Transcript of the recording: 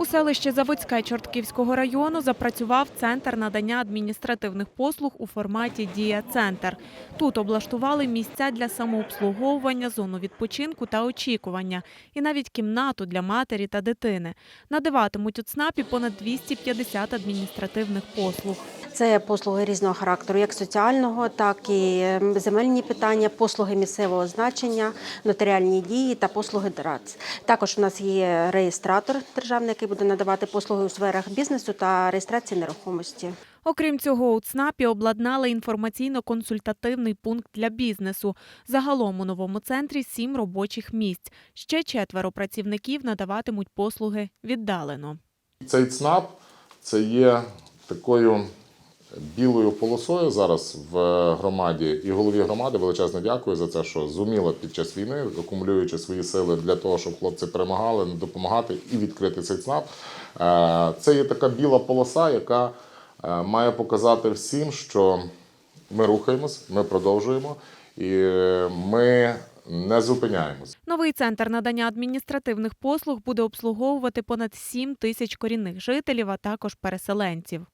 У селищі Заводське Чортківського району запрацював центр надання адміністративних послуг у форматі Дія-центр. Тут облаштували місця для самообслуговування, зону відпочинку та очікування, і навіть кімнату для матері та дитини. Надаватимуть у ЦНАПі понад 250 адміністративних послуг. Це послуги різного характеру, як соціального, так і ем, земельні питання, послуги місцевого значення, нотаріальні дії та послуги ДРАЦ. Також у нас є реєстратор державний, який буде надавати послуги у сферах бізнесу та реєстрації нерухомості. Окрім цього, у ЦНАПі обладнали інформаційно-консультативний пункт для бізнесу. Загалом у новому центрі сім робочих місць. Ще четверо працівників надаватимуть послуги віддалено. Цей ЦНАП це є такою білою полосою зараз в громаді. І голові громади величезне дякую за це, що зуміла під час війни, акумулюючи свої сили для того, щоб хлопці перемагали, допомагати і відкрити цей ЦНАП. Е, Це є така біла полоса, яка е, має показати всім, що ми рухаємось, ми продовжуємо і ми не зупиняємось. Новий центр надання адміністративних послуг буде обслуговувати понад 7 тисяч корінних жителів, а також переселенців.